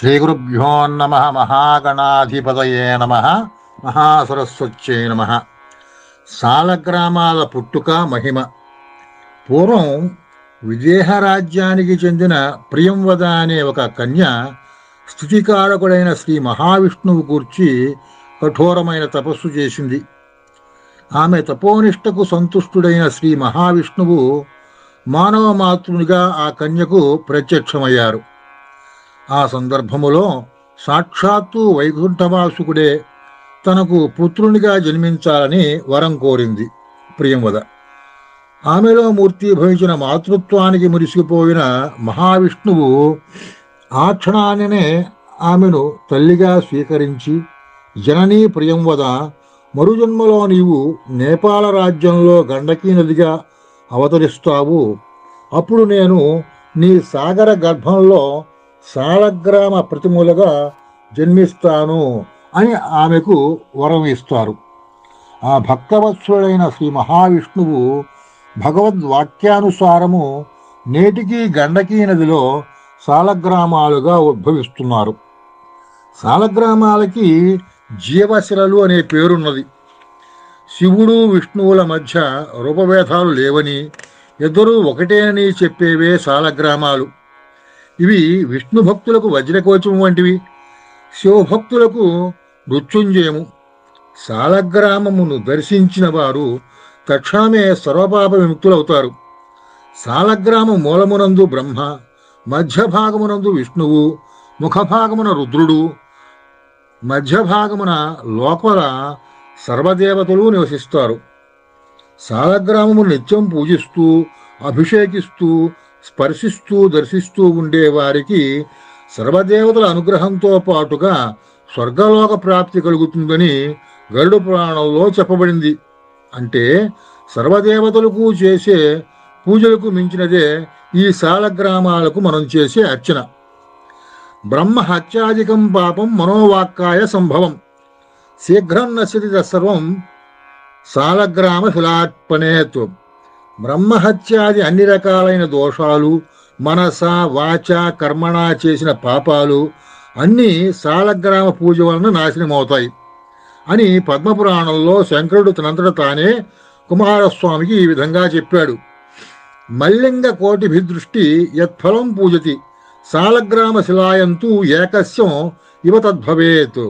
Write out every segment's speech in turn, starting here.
శ్రీగురుభ్యో నమ మహాగణాధిపతయే నమ మహాసరస్వచ్చే నమ సాలగ్రామాల పుట్టుక మహిమ. పూర్వం విదేహ రాజ్యానికి చెందిన ప్రియంవద అనే ఒక కన్య స్థుతికారకుడైన శ్రీ మహావిష్ణువు గూర్చి కఠోరమైన తపస్సు చేసింది. ఆమె తపోనిష్టకు సంతుష్టుడైన శ్రీ మహావిష్ణువు మానవ మాతృనిగా ఆ కన్యకు ప్రత్యక్షమయ్యారు. ఆ సందర్భములో సాక్షాత్తు వైకుంఠవాసుకుడే తనకు పుత్రునిగా జన్మించాలని వరం కోరింది ప్రియంవద. ఆమెలో మూర్తిభవించిన మాతృత్వానికి మురిసిపోయిన మహావిష్ణువు ఆ క్షణాననే ఆమెను తల్లిగా స్వీకరించి జననీ ప్రియంవద మరుజన్మలో నీవు నేపాల రాజ్యంలో గండకీ నదిగా అవతరిస్తావు. అప్పుడు నేను నీ సాగర గర్భంలో సాలగ్రామ ప్రతిమూలగా జన్మిస్తాను అని ఆమెకు వరం ఇస్తారు. ఆ భక్తవత్సుడైన శ్రీ మహావిష్ణువు భగవద్వాక్యానుసారము నేటికి గండకీ నదిలో సాలగ్రామాలుగా ఉద్భవిస్తున్నారు. సాలగ్రామాలకి జీవశిలలు అనే పేరున్నది. శివుడు విష్ణువుల మధ్య రూపభేదాలు లేవని ఇద్దరూ ఒకటేనని చెప్పేవే సాలగ్రామాలు ఇవి విష్ణు భక్తులకు వజ్రకోచము వంటివి. శివభక్తులకు మృత్యుంజయము. సాలగ్రామమును దర్శించిన వారు తక్షణమే సర్వపాప విముక్తులవుతారు. సాలగ్రామ మూలమునందు బ్రహ్మ మధ్య భాగమునందు విష్ణువు ముఖభాగమున రుద్రుడు మధ్య భాగమున లోపల సర్వదేవతలు నివసిస్తారు. సాలగ్రామము నిత్యం పూజిస్తూ అభిషేకిస్తూ స్పర్శిస్తూ దర్శిస్తూ ఉండే వారికి సర్వదేవతల అనుగ్రహంతో పాటుగా స్వర్గలోక ప్రాప్తి కలుగుతుందని గరుడ పురాణంలో చెప్పబడింది. అంటే సర్వదేవతలకు చేసే పూజలకు మించినదే ఈ శాలగ్రామాలకు మనం చేసే అర్చన. బ్రహ్మ హత్యాధికం పాపం మనోవాక్కాయ సంభవం. శీఘ్రం నశ్యతి సర్వం సాలగ్రామ శిలార్పణేత్వం. బ్రహ్మహత్యాది అన్ని రకాలైన దోషాలు మనస వాచ కర్మణ చేసిన పాపాలు అన్నీ సాలగ్రామ పూజ వలన నాశనమవుతాయి అని పద్మపురాణంలో శంకరుడు తనంతట తానే కుమారస్వామికి ఈ విధంగా చెప్పాడు. మల్లింగ కోటిభిదృష్టి యత్ఫలం పూజతి సాలగ్రామ శిలాయంతు ఏకస్యం ఇవ తద్భవేత్.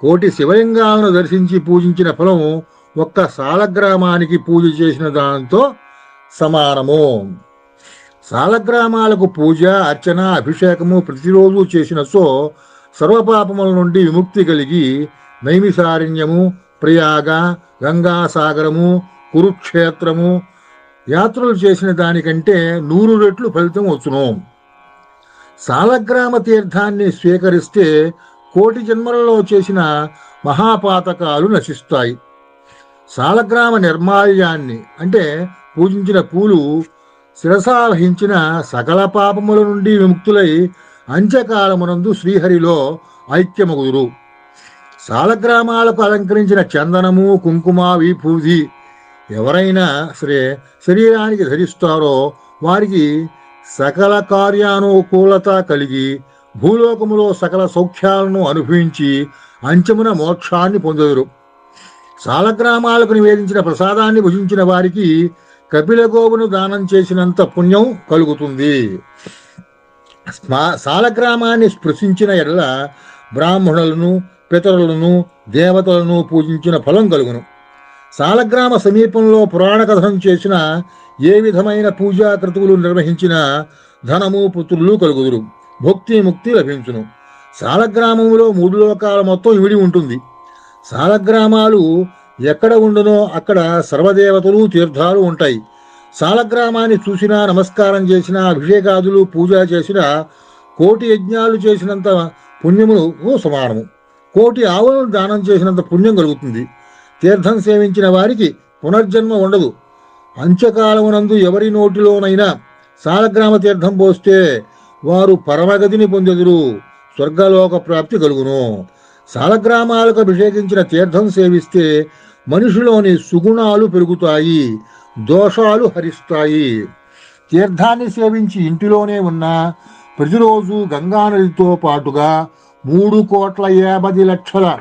కోటి శివలింగాలను దర్శించి పూజించిన ఫలం ఒక్క సాలగ్రామానికి పూజ చేసిన దానితో సమానము. సాలగ్రామాలకు పూజ అర్చన అభిషేకము ప్రతిరోజు చేసిన సో సర్వపాపముల నుండి విముక్తి కలిగి నైమిసారణ్యము ప్రయాగ గంగాసాగరము కురుక్షేత్రము యాత్రలు చేసిన దానికంటే నూరు రెట్లు ఫలితం వచ్చును. సాలగ్రామ తీర్థాన్ని స్వీకరిస్తే కోటి జన్మలలో చేసిన మహాపాతకాలు నశిస్తాయి. సాలగ్రామ నిర్మాల్యాన్ని అంటే పూజించిన పూలు శిరసావహించిన సకల పాపముల నుండి విముక్తులై అంత్యకాలమునందు శ్రీహరిలో ఐక్యమగుదురు. సాలగ్రామాలకు అలంకరించిన చందనము కుంకుమ విభూది ఎవరైనా సరే శరీరానికి ధరిస్తారో వారికి సకల కార్యానుకూలత కలిగి భూలోకములో సకల సౌఖ్యాలను అనుభవించి అంచమున మోక్షాన్ని పొందదురు. సాలగ్రామాలకు నివేదించిన ప్రసాదాన్ని భుజించిన వారికి కపిలగోవును దానం చేసినంత పుణ్యం కలుగుతుంది. సాలగ్రామాన్ని స్పృశించిన ఎడల బ్రాహ్మణులను పితరులను దేవతలను పూజించిన ఫలం కలుగును. సాలగ్రామ సమీపంలో పురాణ కథనం చేసిన ఏ విధమైన పూజా క్రతువులు నిర్వహించిన ధనము పుత్రులు కలుగుదురు. భక్తి ముక్తి లభించును. సాలగ్రామంలో మూడు లోకాల మొత్తం ఇమిడి ఉంటుంది. సాలగ్రామాలు ఎక్కడ ఉండునో అక్కడ సర్వదేవతలు తీర్థాలు ఉంటాయి. సాలగ్రామాన్ని చూసినా నమస్కారం చేసినా అభిషేకాదులు పూజ చేసినా కోటి యజ్ఞాలు చేసినంత పుణ్యములు సమానము. కోటి ఆవులను దానం చేసినంత పుణ్యం కలుగుతుంది. తీర్థం సేవించిన వారికి పునర్జన్మ ఉండదు. అంత్యకాలమునందు ఎవరి నోటిలోనైనా సాలగ్రామ తీర్థం పోస్తే వారు పరమగతిని పొందెదురు. స్వర్గలోక ప్రాప్తి కలుగును. సాలగ్రామాలకు అభిషేకించిన తీర్థం సేవిస్తే మనిషిలోని సుగుణాలు పెరుగుతాయి దోషాలు హరిస్తాయి. తీర్థాన్ని సేవించి ఇంటిలోనే ఉన్న ప్రతిరోజు గంగానదితో పాటుగా మూడు కోట్ల యాభై లక్షల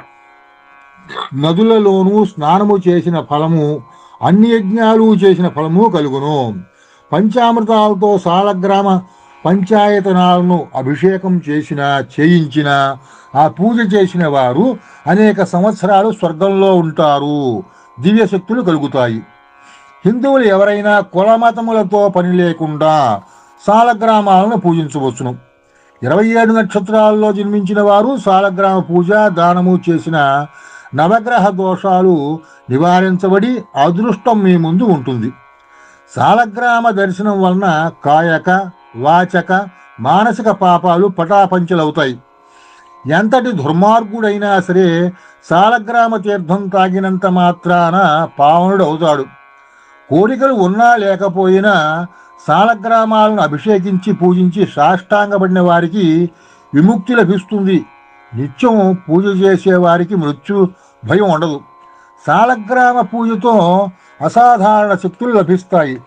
నదులలోనూ స్నానము చేసిన ఫలము అన్ని యజ్ఞాలు చేసిన ఫలము కలుగును. పంచామృతాలతో సాలగ్రామ పంచాయతనాలను అభిషేకం చేసిన చేయించిన ఆ పూజ చేసిన వారు అనేక సంవత్సరాలు స్వర్గంలో ఉంటారు. దివ్యశక్తులు కలుగుతాయి. హిందువులు ఎవరైనా కులమతములతో పని లేకుండా సాలగ్రామాలను పూజించవచ్చును. ఇరవై ఏడు నక్షత్రాల్లో జన్మించిన వారు సాలగ్రామ పూజ దానము చేసిన నవగ్రహ దోషాలు నివారించబడి అదృష్టం మీ ముందు ఉంటుంది. సాలగ్రామ దర్శనం వలన కాయక వాచక మానసిక పాపాలు పటాపంచలవుతాయి. ఎంతటి దుర్మార్గుడైనా సరే సాలగ్రామ తీర్థం తాగినంత మాత్రాన పావనుడు అవుతాడు కోరికలు ఉన్నా లేకపోయినా సాలగ్రామాలను అభిషేకించి పూజించి సాష్టాంగపడిన వారికి విముక్తి లభిస్తుంది. నిత్యం పూజ చేసేవారికి మృత్యు భయం ఉండదు. సాలగ్రామ పూజతో అసాధారణ శక్తులు లభిస్తాయి.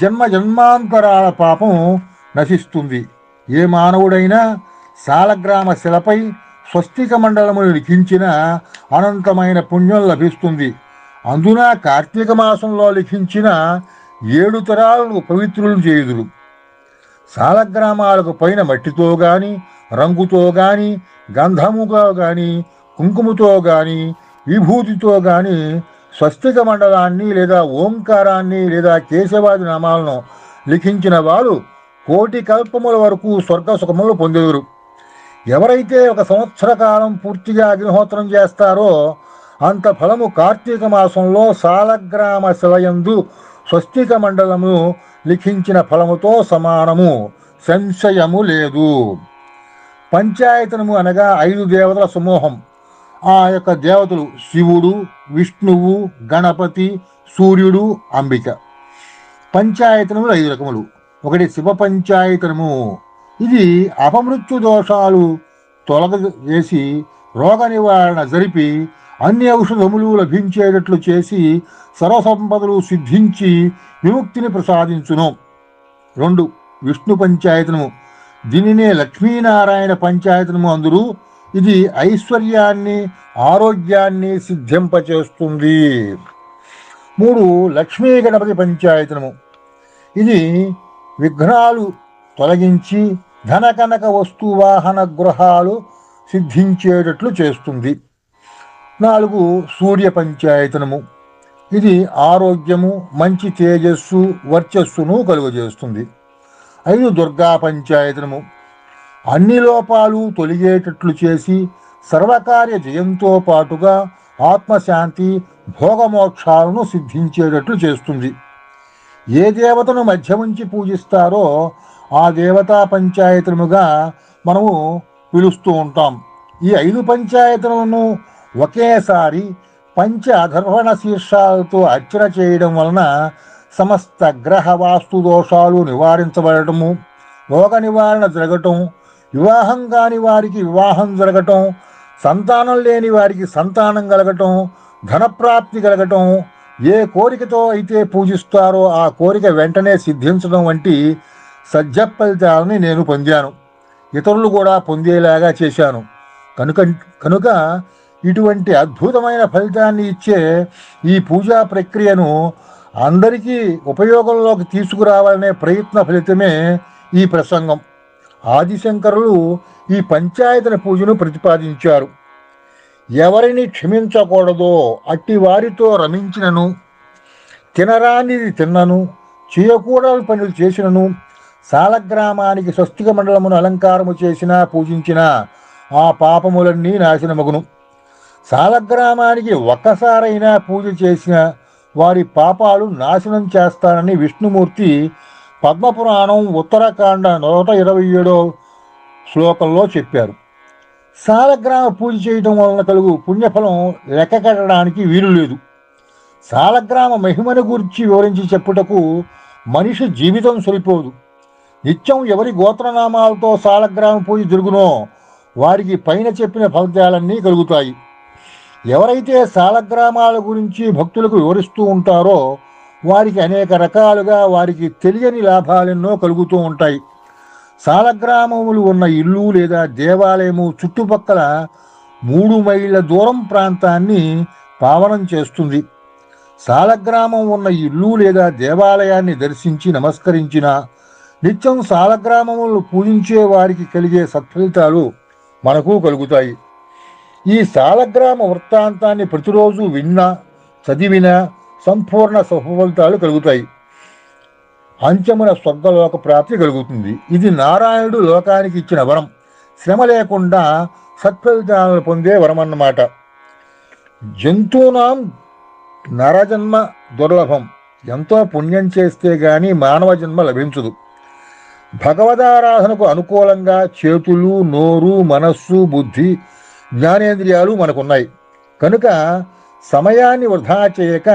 జన్మ జన్మాంతరాల పాపం నశిస్తుంది. ఏ మానవుడైనా సాలగ్రామ శిలపై స్వస్తిక మండలమును లిఖించిన అనంతమైన పుణ్యం లభిస్తుంది. అందున కార్తీక మాసంలో లిఖించిన ఏడు తరాలను పవిత్రులు చేయుదురు. సాలగ్రామాలకు పైన మట్టితో గాని రంగుతో గాని గంధముగా గాని కుంకుమతో గాని విభూతితో గాని స్వస్తిక మండలాన్ని లేదా ఓంకారాన్ని లేదా కేశవాది నామాలను లిఖించిన వారు కోటి కల్పముల వరకు స్వర్గ సుఖములు పొందేవారు ఎవరైతే ఒక సంవత్సర కాలం పూర్తిగా అగ్నిహోత్రం చేస్తారో అంత ఫలము కార్తీక మాసంలో సాలగ్రామ శిలయందు స్వస్తిక మండలము లిఖించిన ఫలముతో సమానము సంశయము లేదు. పంచాయతనము అనగా ఐదు దేవతల సమూహం. ఆ యొక్క దేవతలు శివుడు విష్ణువు గణపతి సూర్యుడు అంబిక. పంచాయతనములు ఐదు రకములు. ఒకటి శివ పంచాయతనము ఇది అపమృత్యు దోషాలు తొలగజేసి రోగ నివారణ జరిపి అన్ని ఔషధములు లభించేటట్లు చేసి సర్వసంపదలు సిద్ధించి విముక్తిని ప్రసాదించును. రెండు విష్ణు పంచాయతనము. దీనినే లక్ష్మీనారాయణ పంచాయతనము అందురు. ఇది ఐశ్వర్యాన్ని ఆరోగ్యాన్ని సిద్ధింపచేస్తుంది. మూడు లక్ష్మీ గణపతి పంచాయతనము. ఇది విఘ్నాలు తొలగించి ధనకనక వస్తు వాహన గృహాలు సిద్ధించేటట్లు చేస్తుంది. నాలుగు సూర్య పంచాయతనము. ఇది ఆరోగ్యము మంచి తేజస్సు వర్చస్సును కలుగజేస్తుంది. ఐదు దుర్గా పంచాయతనము. అన్ని లోపాలు తొలిగేటట్లు చేసి సర్వకార్య జయంతో పాటుగా ఆత్మశాంతి భోగమోక్షాలను సిద్ధించేటట్లు చేస్తుంది. ఏ దేవతను మధ్య ఉంచి పూజిస్తారో ఆ దేవతా పంచాయతనముగా మనము పిలుస్తూ ఉంటాం. ఈ ఐదు పంచాయతనలను ఒకేసారి పంచ అధర్వణ శీర్షాలతో అర్చన చేయడం వలన సమస్త గ్రహ వాస్తు దోషాలు నివారించబడటము రోగ నివారణ జరగటం వివాహం కాని వారికి వివాహం జరగటం సంతానం లేని వారికి సంతానం కలగటం ధనప్రాప్తి కలగటం ఏ కోరికతో అయితే పూజిస్తారో ఆ కోరిక వెంటనే సిద్ధించడం వంటి సజ్జ ఫలితాలని నేను పొందాను. ఇతరులు కూడా పొందేలాగా చేశాను. కనుక కనుక ఇటువంటి అద్భుతమైన ఫలితాన్ని ఇచ్చే ఈ పూజా ప్రక్రియను అందరికీ ఉపయోగంలోకి తీసుకురావాలనే ప్రయత్న ఫలితమే ఈ ప్రసంగం. ఆదిశంకరులు ఈ పంచాయతన పూజను ప్రతిపాదించారు. ఎవరిని క్షమించకూడదో అట్టి వారితో రమించినను తినరానిది తిన్నను చేయకూడని పనులు చేసినను సాలగ్రామానికి స్వస్తిక మండలమును అలంకారము చేసిన పూజించిన ఆ పాపములన్నీ నాశనమగును సాలగ్రామానికి ఒక్కసారైనా పూజ చేసిన వారి పాపాలు నాశనం చేస్తానని విష్ణుమూర్తి పద్మపురాణం ఉత్తరాఖండ నూట ఇరవై ఏడో శ్లోకంలో చెప్పారు. సాలగ్రామ పూజ చేయడం వలన కలుగు పుణ్యఫలం లెక్క కట్టడానికి వీలు లేదు. సాలగ్రామ మహిమను గురించి వివరించి చెప్పుటకు మనిషి జీవితం సరిపోదు. నిత్యం ఎవరి గోత్రనామాలతో సాలగ్రామ పూజ జరుగునో వారికి పైన చెప్పిన ఫలితాలన్నీ కలుగుతాయి. ఎవరైతే సాలగ్రామాల గురించి భక్తులకు వివరిస్తూ ఉంటారో వారికి అనేక రకాలుగా వారికి తెలియని లాభాలెన్నో కలుగుతూ ఉంటాయి. సాలగ్రామములు ఉన్న ఇల్లు లేదా దేవాలయము చుట్టుపక్కల మూడు మైళ్ళ దూరం ప్రాంతాన్ని పావనం చేస్తుంది. సాలగ్రామం ఉన్న ఇల్లు లేదా దేవాలయాన్ని దర్శించి నమస్కరించిన నిత్యం సాలగ్రామములు పూజించే వారికి కలిగే సత్ఫలితాలు మనకు కలుగుతాయి. ఈ సాలగ్రామ వృత్తాంతాన్ని ప్రతిరోజు విన్నా చదివినా సంపూర్ణ సఫలితాలు కలుగుతాయి. అంచమున స్వర్గలోక ప్రాప్తి కలుగుతుంది. ఇది నారాయణుడు లోకానికి ఇచ్చిన వరం. శ్రమ లేకుండా సత్ఫలితాలను పొందే వరం అన్నమాట జంతువునాం నరజన్మ దుర్లభం. ఎంతో పుణ్యం చేస్తే గాని మానవ జన్మ లభించదు. భగవదారాధనకు అనుకూలంగా చేతులు నోరు మనస్సు బుద్ధి జ్ఞానేంద్రియాలు మనకున్నాయి. కనుక సమయాన్ని వృధా చేయక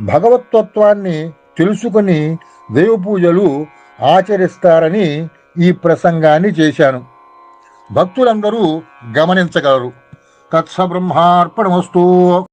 భగవతత్వాన్ని తెలుసుకొని దేవపూజలు ఆచరిస్తారని ఈ ప్రసంగాన్ని చేశాను. భక్తులందరూ గమనించగలరు. తత్స బ్రహ్మార్పణమస్తు.